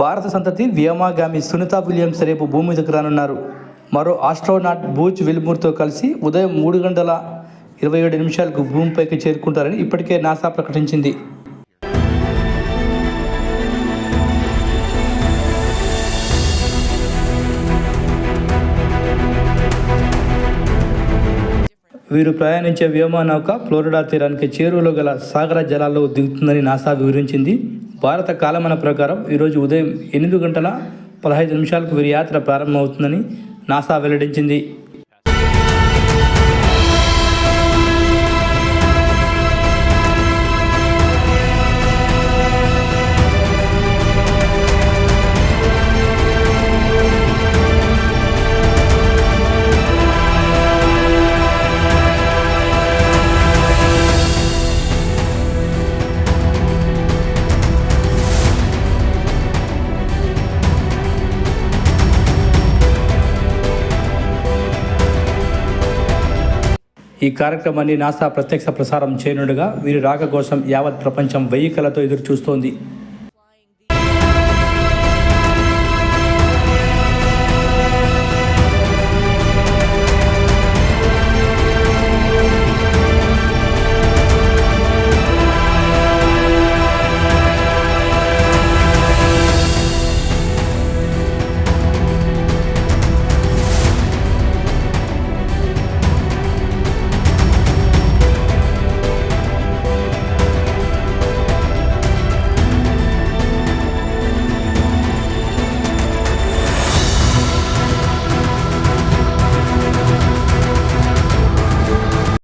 భారత సంతతి వ్యోమాగామి సునీత విలియమ్స్ రేపు భూమి మీదకు రానున్నారు. మరో ఆస్ట్రోనాట్ బూచ్ విల్మూర్తో కలిసి ఉదయం మూడు గంటల ఇరవై ఏడు నిమిషాలకు భూమిపైకి చేరుకుంటారని ఇప్పటికే నాసా ప్రకటించింది. వీరు ప్రయాణించే వ్యోమనౌక ఫ్లోరిడా తీరానికి చేరువలో గల సాగర జలాల్లో దిగుతుందని నాసా వివరించింది. భారత కాలమాన ప్రకారం ఈరోజు ఉదయం ఎనిమిది గంటల పదహైదు నిమిషాలకు వీరి యాత్ర ప్రారంభమవుతుందని నాసా వెల్లడించింది. ఈ కార్యక్రమాన్ని నాసా ప్రత్యక్ష ప్రసారం చేయనుండగా వీరి రాక కోసం యావత్ ప్రపంచం వెయ్యి కళతో ఎదురు చూస్తోంది